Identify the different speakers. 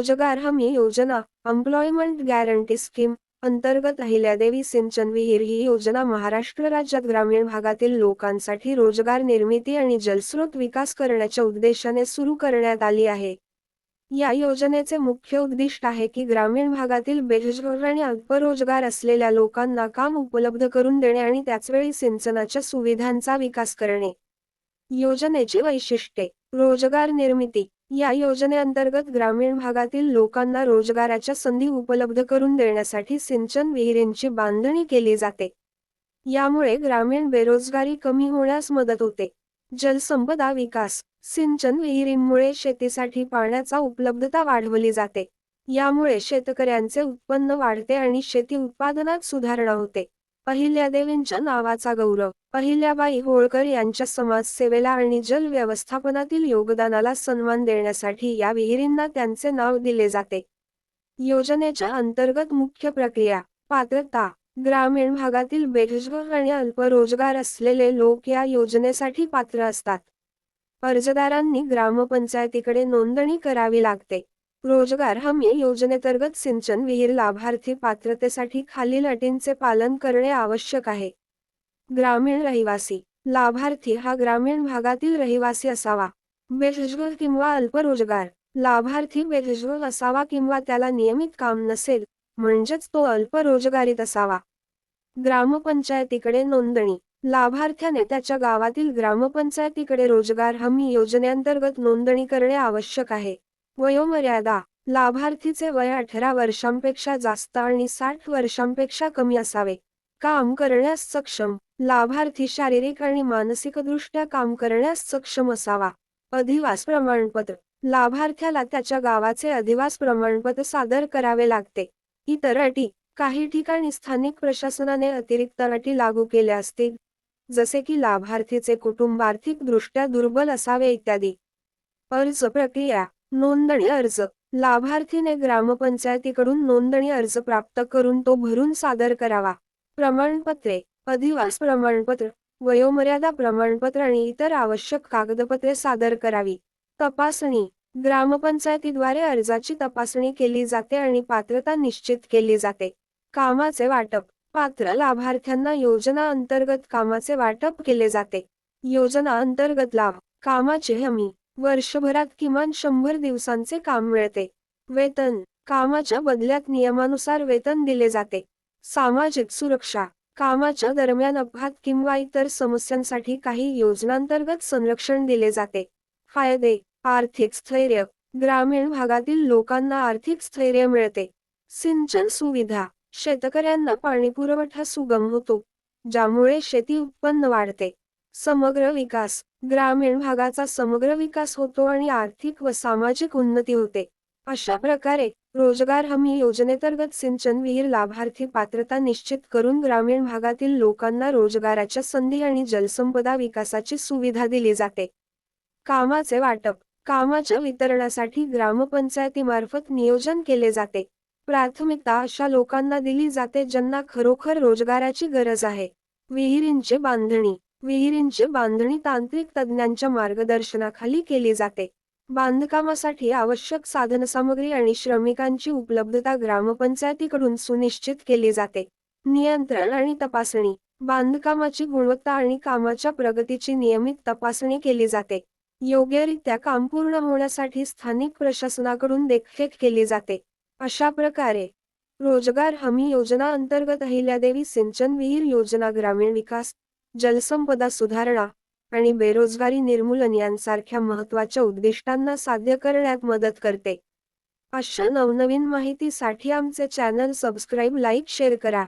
Speaker 1: रोजगार हमी योजना एम्प्लॉयमेंट गॅरंटी स्कीम अंतर्गत अहिल्यादेवी सिंचन विहीर ही योजना महाराष्ट्र राज्यात ग्रामीण भागातील लोकांसाठी रोजगार निर्मिती आणि जलस्रोत विकास करण्याच्या उद्देशाने सुरू करण्यात आली आहे. या योजनेचे मुख्य उद्दिष्ट आहे की ग्रामीण भागातील बेरोजगार आणि अल्परोजगार असलेल्या लोकांना काम उपलब्ध करून देणे आणि त्याचवेळी सिंचनाच्या सुविधांचा विकास करणे. योजनेची वैशिष्ट्ये रोजगार निर्मिती या योजनेअंतर्गत ग्रामीण भागातील लोकांना रोजगाराच्या संधी उपलब्ध करून देण्यासाठी सिंचन विहिरींची बांधणी केली जाते. यामुळे ग्रामीण बेरोजगारी कमी होण्यास मदत होते. जलसंपदा विकास सिंचन विहिरींमुळे शेतीसाठी पाण्याचा उपलब्धता वाढवली जाते. यामुळे शेतकऱ्यांचे उत्पन्न वाढते आणि शेती उत्पादनात सुधारणा होते. अहिल्यादेवींच्या नावाचा गौरव. अहिल्याबाई होळकर यांच्या समाजसेवेला आणि जल व्यवस्थापनातील योगदानाला सन्मान देण्यासाठी या विहिरींना त्यांचे नाव दिले जाते. योजनेच्या अंतर्गत मुख्य प्रक्रिया पात्रता ग्रामीण भागातील बेरोजगार आणि अल्परोजगार असलेले लोक या योजनेसाठी पात्र असतात. अर्जदारांनी ग्रामपंचायतीकडे नोंदणी करावी लागते. रोजगार हमी योजनेतर्गत सिंचन विहीर लाभार्थी पात्रतेसाठी खालील अटींचे पालन करणे आवश्यक आहे. ग्रामीण रहिवासी लाभार्थी हा ग्रामीण भागातील रहिवासी असावा. बेरोजगार किंवा अल्परोजगार लाभार्थी बेरोजगार असावा किंवा त्याला नियमित काम नसेल म्हणजेच तो अल्परोजगारीत असावा. ग्रामपंचायतीकडे नोंदणी लाभार्थ्याने त्याच्या गावातील ग्रामपंचायतीकडे रोजगार हमी योजनेअंतर्गत नोंदणी करणे आवश्यक आहे. वयोमर्यादा लाभार्थीचे वय अठरा वर्षांपेक्षा जास्त आणि साठ वर्षांपेक्षा कमी असावे. काम करण्यास सक्षम लाभार्थी शारीरिक आणि मानसिकदृष्ट्या काम करण्यास सक्षम असावा. अधिवास प्रमाणपत्र लाभार्थ्याला त्याच्या गावाचे अधिवास प्रमाणपत्र सादर करावे लागते. इतर अटी काही ठिकाणी स्थानिक प्रशासनाने अतिरिक्त अटी लागू केल्या असतील. जसे की लाभार्थीचे कुटुंब आर्थिकदृष्ट्या दुर्बल असावे इत्यादी. अर्ज प्रक्रिया नोंदणी अर्ज. लाभार्थीने ग्रामपंचायतीकडून नोंदणी अर्ज प्राप्त करून तो भरून सादर करावा. प्रमाणपत्रे अधिवास प्रमाणपत्र वयोमर्यादा प्रमाणपत्र आणि इतर आवश्यक कागदपत्रे सादर करावी. तपासणी. ग्रामपंचायतीद्वारे अर्जाची तपासणी केली जाते आणि पात्रता निश्चित केली जाते. कामाचे वाटप. पात्र लाभार्थ्यांना योजना अंतर्गत कामाचे वाटप केले जाते. योजना अंतर्गत लाभ. कामाची हमी. वर्षभरात किमान शंभर दिवसांचे काम मिळते. वेतन कामाच्या बदल्यात नियमानुसार वेतन दिले जाते. सामाजिक सुरक्षा कामाच्या दरम्यान अपघात किंवा इतर समस्यांसाठी काही योजनांतर्गत संरक्षण दिले जाते. फायदे आर्थिक स्थैर्य ग्रामीण भागातील लोकांना आर्थिक स्थैर्य मिळते. सिंचन सुविधा शेतकऱ्यांना पाणीपुरवठा सुगम होतो ज्यामुळे शेती उत्पन्न वाढते. समग्र विकास. ग्रामीण भागाचा समग्र विकास होतो आणि आर्थिक व सामाजिक उन्नती होते. अशा प्रकारे रोजगार हमी योजनेतर्गत सिंचन विहीर लाभार्थी पात्रता निश्चित करून ग्रामीण भागातील लोकांना रोजगाराच्या संधी आणि जलसंपदा विकासाची सुविधा दिली जाते. कामाचे वाटप. कामाच्या वितरणासाठी ग्रामपंचायतीमार्फत नियोजन केले जाते. प्राथमिकता अशा लोकांना दिली जाते ज्यांना खरोखर रोजगाराची गरज आहे. विहिरींचे बांधणी. विहिरींची बांधणी तांत्रिक तज्ज्ञांच्या मार्गदर्शनाखाली केली जाते. बांधकामासाठी आवश्यक साधनसामग्री आणि श्रमिकांची उपलब्धता ग्रामपंचायतीकडून सुनिश्चित केली जाते. नियंत्रण आणि तपासणी. बांधकामाची गुणवत्ता आणि कामाच्या प्रगतीची नियमित तपासणी केली जाते. योग्यरित्या काम पूर्ण होण्यासाठी स्थानिक प्रशासनाकडून देखरेख केली जाते. अशा प्रकारे रोजगार हमी योजना अंतर्गत अहिल्यादेवी सिंचन विहीर योजना ग्रामीण विकास जलसंपदा सुधारणा आणि बेरोजगारी निर्मूलन यांसारख्या महत्त्वाच्या उद्दिष्टांना साध्य करण्यात मदत करते. अशा नवनवीन माहितीसाठी आमचे चॅनल सबस्क्राईब लाईक शेअर करा.